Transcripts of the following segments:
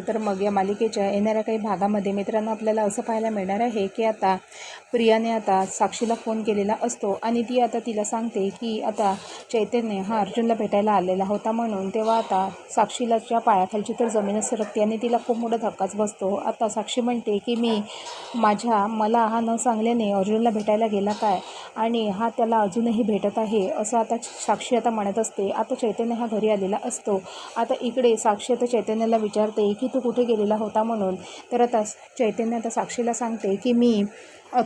तर मग या मालिकेच्या येणाऱ्या काही भागामध्ये मित्रांनो आपल्याला असं पाहायला मिळणार आहे की आता प्रियाने आता साक्षीला फोन केलेला असतो आणि ती आता तिला सांगते की आता चैतन्य हा अर्जुनला भेटायला आलेला होता म्हणून तेव्हा आता साक्षीलाच्या पायाखालची तर जमीनच सरकते आणि तिला खूप मोठा धक्काच बसतो. आता साक्षी म्हणते की मी माझ्या मला हा न सांगल्याने अर्जुनला भेटायला गेला काय? आणि हा त्याला अजूनही भेटत आहे असं आता साक्षी आता म्हणत असते. आता चैतन्य हा घरी आलेला असतो. आता इकडे साक्षी आता चैतन्याला विचारते की तू कुठे गेलेला होता म्हणून. तर आता चैतन्य आता साक्षीला सांगते की मी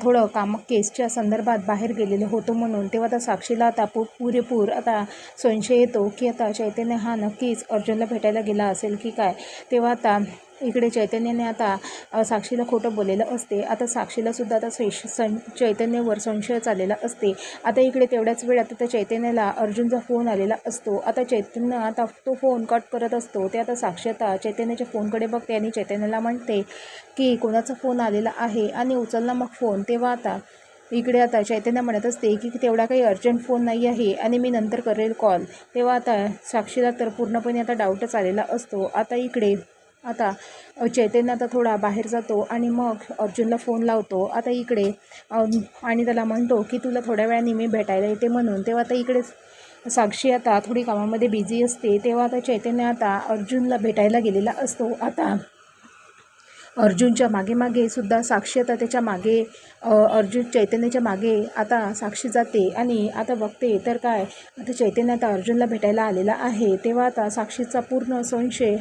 थोडं काम केसच्या संदर्भात बाहेर गेलेलो होतो म्हणून. तेव्हा आता साक्षीला आता पु पुरेपूर आता संशय येतो की आता चैतन्य हा नक्कीच अर्जुनला भेटायला गेला असेल की काय. तेव्हा आता इकडे चैतन्याने आता साक्षीला खोटं बोललेलं असते. आता साक्षीलासुद्धा आता सैश सं चैतन्यावर संशय चाललेला असते. आता इकडे तेवढ्याच वेळात आता चैतन्याला अर्जुनचा फोन आलेला असतो. आता चैतन्य आता तो फोन कट करत असतो. ते आता साक्षी आता चैतन्याच्या फोनकडे बघते आणि चैतन्याला म्हणते की कोणाचा फोन आलेला आहे आणि उचलला मग फोन तेव्हा आता इकडे आता चैतन्य म्हणत असते की तेवढा काही अर्जंट फोन नाही आहे आणि मी नंतर करेल कॉल तेव्हा आता साक्षीला तर पूर्णपणे आता डाऊटच आलेला असतो. आता इकडे आता चैतन्य आता थोडा बाहेर जातो आणि मग अर्जुनला फोन लावतो. आता इकडे आणि त्याला म्हणतो की तुला थोड्या वेळाने मी भेटायला येते म्हणून. तेव्हा आता इकडे साक्षी आता थोडी कामामध्ये बिझी असते. तेव्हा आता चैतन्य आता अर्जुनला भेटायला गेलेला असतो. आता अर्जुनच्या मागे मागे सुद्धा साक्षी आता त्याच्यामागे अर्जुन चैतन्याच्या मागे आता साक्षी जाते. आणि आता बघते तर काय? आता चैतन्य आता अर्जुनला भेटायला आलेला आहे. तेव्हा आता साक्षीचा पूर्ण संशय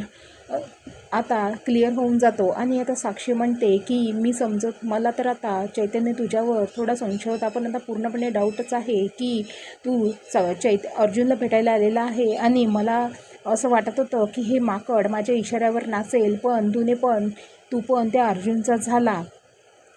आता क्लिअर होऊन जातो. आणि आता साक्षी म्हणते की मी समजत मला तर आता चैतन्य तुझ्यावर थोडा संशय होता पण आता पूर्णपणे डाऊटच आहे की तू च चैत अर्जुनला भेटायला आलेला आहे आणि मला असं वाटत होतं की हे माकड माझ्या इशाऱ्यावर नाचेल पण तुने पण तू पण त्या अर्जुनचा झाला.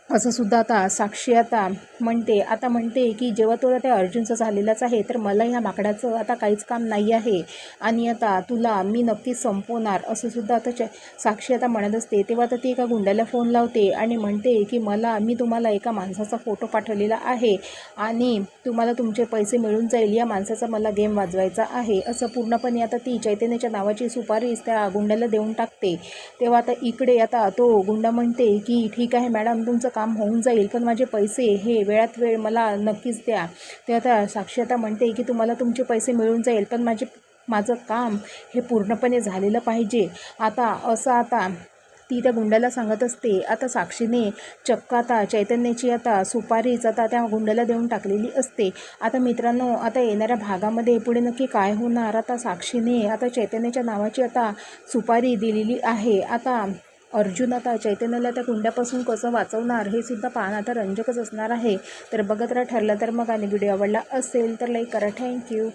असं सुद्धा आता साक्षी आता म्हणते आता म्हणते की जेव्हा तुला त्या अर्जुनचं झालेलाच आहे तर मला ह्या माकडाचं आता काहीच काम नाही आहे. आणि आता तुला मी नक्कीच संपवणार असं सुद्धा आता च साक्षी आता म्हणत असते. तेव्हा आता ती एका गुंड्याला फोन लावते आणि म्हणते की मला मी तुम्हाला एका माणसाचा फोटो पाठवलेला आहे आणि तुम्हाला तुमचे पैसे मिळून जाईल. या माणसाचा मला गेम वाजवायचा आहे. असं पूर्णपणे आता ती चैतन्याच्या नावाची सुपारीस त्या गुंड्याला देऊन टाकते. तेव्हा आता इकडे आता तो गुंडा म्हणते की ठीक आहे मॅडम तुमचं काम होऊन जाईल पण माझे पैसे हे वेळात वेळ मला नक्कीच द्या. ते आता साक्षी आता म्हणते की तुम्हाला तुमचे पैसे मिळून जाईल पण माझे माझं काम हे पूर्णपणे झालेलं पाहिजे. आता असं आता ती त्या गुंड्याला सांगत असते आता साक्षीने चक्क आता चैतन्याची आता सुपारीच आता त्या गुंड्याला देऊन टाकलेली असते. आता मित्रांनो आता येणाऱ्या भागामध्ये पुढे नक्की काय होणार? आता साक्षीने आता चैतन्याच्या नावाची आता सुपारी दिलेली आहे. आता अर्जुन आता चैतन्याला त्या कुंड्यापासून कसं वाचवणार हे सुद्धा पाहणं आता रंजकच असणार आहे. तर बघत राहा ठरलं तर मग आणि व्हिडिओ आवडला असेल तर लाईक करा. थँक्यू